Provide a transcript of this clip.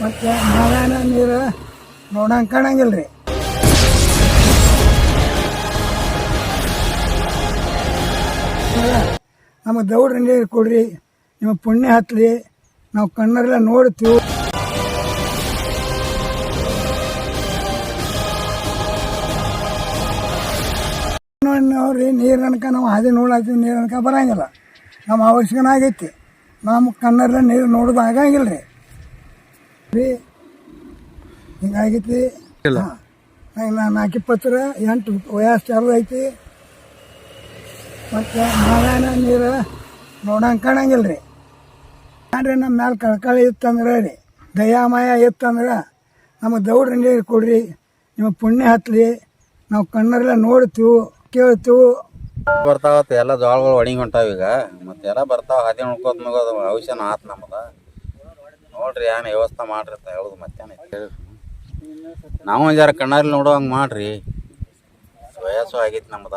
ಮತ್ತು ನಾರಾಯಣ ನೀರು ನೋಡಂಗೆ ಕಾಣಂಗಿಲ್ಲ ರೀ ನಮ್ಮ ದೌಡ್ರ ನೀರು ಕೊಡ್ರಿ ನಿಮ್ಮ ಪುಣ್ಯ ಹತ್ತಲಿ ನಾವು ಕಣ್ಣರೆಲ್ಲ ನೋಡ್ತೀವಿ. ನೋಡ್ರಿ ನೀರು ಅನ್ಕ ನಾವು ಹಾದಿ ನೋಡತ್ತೀವಿ ನೀರು ಅನ್ಕ ಬರಂಗಿಲ್ಲ. ನಮ್ಮ ಅವಶ್ಯಕನ ಆಗೈತಿ. ನಮ್ಮ ಕಣ್ಣರೆಲ್ಲ ನೀರು ನೋಡೋದು ಆಗಂಗಿಲ್ಲ ರೀ ರೀ? ಹಿಂಗಾಗೈತಿ ಇಲ್ಲ. ನಾಲ್ಕು ಇಪ್ಪತ್ತರ ಎಂಟು ವಯಸ್ಸು ಚಾಲು ಐತಿ. ಮತ್ತು ನಾರಾಯಣ ನೀರು ನೋಡಂಗೆ ಕಾಣಂಗಿಲ್ಲ ರೀ ನಮ್ಮ ಮ್ಯಾಲೆ ಕಳ್ಕಳಿ ಇತ್ತಂದ್ರೆ ರೀ? ದಯಾಮಯ ಇತ್ತಂದ್ರೆ? ನಮ್ಮ ದೌಡ್ರ ನೀರು ಕೊಡ್ರಿ. ನಿಮ್ಮ ಪುಣ್ಯ ಹತ್ತಲಿ ನಾವು ಕಣ್ಣರೆಲ್ಲ ನೋಡ್ತೀವಿ ಕೇಳ್ತೀವಿ. ಬರ್ತಾವತ್ತ ಎಲ್ಲ ಜೋಳಗಳು ಒಣಗಿ ಹೊಂಟಾವ ಈಗ. ಮತ್ತೆ ಎಲ್ಲ ಬರ್ತಾವ ಹಾದಿ ನೋಡ್ಕೋತ ಮಗೋದು ಅವಶ್ಯನ ಆತ್ ನಮ್ದ. ನೋಡ್ರಿ ಏನು ವ್ಯವಸ್ಥೆ ಮಾಡ್ರಿ ಅಂತ ಹೇಳುದು ಮತ್ತೇನ ನಾವು ಜರ ಕಣ್ಣಾರಿ ನೋಡೋ ಹಂಗೆ ಮಾಡ್ರಿ ವಯಸ್ಸು ಆಗೈತಿ ನಮ್ದ.